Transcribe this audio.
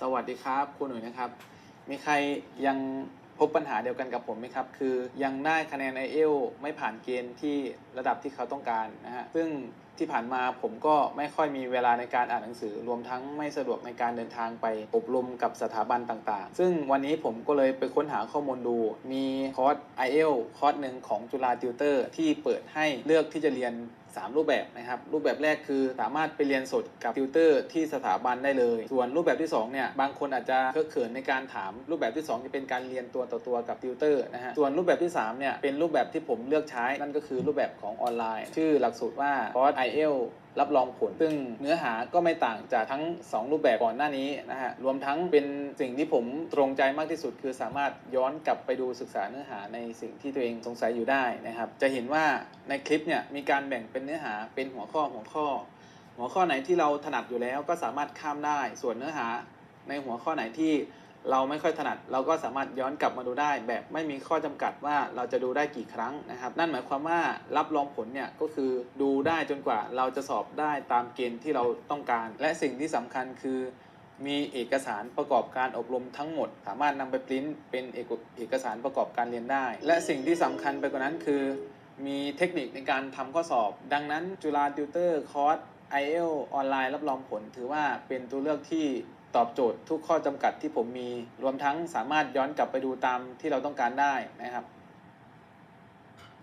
สวัสดีครับคุณหนุ่ยนะครับ มีใครยังพบปัญหาเดียวกันกับผมไหมครับ คือยังได้คะแนน i อเอลไม่ผ่านเกณฑ์ที่ระดับที่เขาต้องการนะฮะ ซึ่งที่ผ่านมาผมก็ไม่ค่อยมีเวลาในการอ่านหนังสือ รวมทั้งไม่สะดวกในการเดินทางไปอบรมกับสถาบันต่างๆ ซึ่งวันนี้ผมก็เลยไปค้นหาข้อมูลดู มีคอร์ส i อเอลคอร์สหนึ่งของจุฬาติวเตอร์ ที่เปิดให้เลือกที่จะเรียน 3 รูปแบบนะครับ รูปแบบแรกคือสามารถไปเรียนสดกับติวเตอร์ที่สถาบันได้เลย ส่วนรูปแบบที่2เนี่ยบางคนอาจจะเคอะเขินในการถาม รูปแบบที่ 2 จะเป็นการเรียนตัวต่อตัวกับติวเตอร์นะฮะส่วนรูปแบบที่3เนี่ยเป็นรูปแบบที่ผมเลือกใช้นั่นก็คือรูปแบบของออนไลน์ ชื่อหลักสูตรว่าคอร์ส i อเอลรับรองผล ซึ่งเนื้อหาก็ไม่ต่างจากทั้ง 2 รูปแบบก่อนหน้านี้นะฮะ รวมทั้งเป็นสิ่งที่ผมตรงใจมากที่สุด คือสามารถย้อนกลับไปดูศึกษาเนื้อหาในสิ่งที่ตัวเองสงสัยอยู่ได้นะครับ จะเห็นว่าในคลิปเนี่ยมีการแบ่งเป็นเนื้อหาเป็นหัวข้อหัวข้อ หัวข้อไหนที่เราถนัดอยู่แล้วก็สามารถข้ามได้ ส่วนเนื้อหาในหัวข้อไหนที่ เราไม่ค่อยถนัด เราก็สามารถย้อนกลับมาดูได้ แบบไม่มีข้อจำกัดว่าเราจะดูได้กี่ครั้งนะครับ นั่นหมายความว่ารับรองผลเนี่ยก็คือดูได้จนกว่าเราจะสอบได้ตามเกณฑ์ที่เราต้องการ และสิ่งที่สำคัญคือ มีเอกสารประกอบการอบรมทั้งหมด สามารถนำไปปริ้นเป็นเอกเอกสารประกอบการเรียนได้ และสิ่งที่สำคัญไปกว่านั้นคือ มีเทคนิคในการทำข้อสอบ ดังนั้นจุฬาติวเตอร์คอร์ส i อเอลออนไลน์รับรองผลถือว่าเป็นตัวเลือกที่ ตอบโจทย์ทุกข้อจำกัดที่ผมมี รวมทั้งสามารถย้อนกลับไปดูตามที่เราต้องการได้นะครับ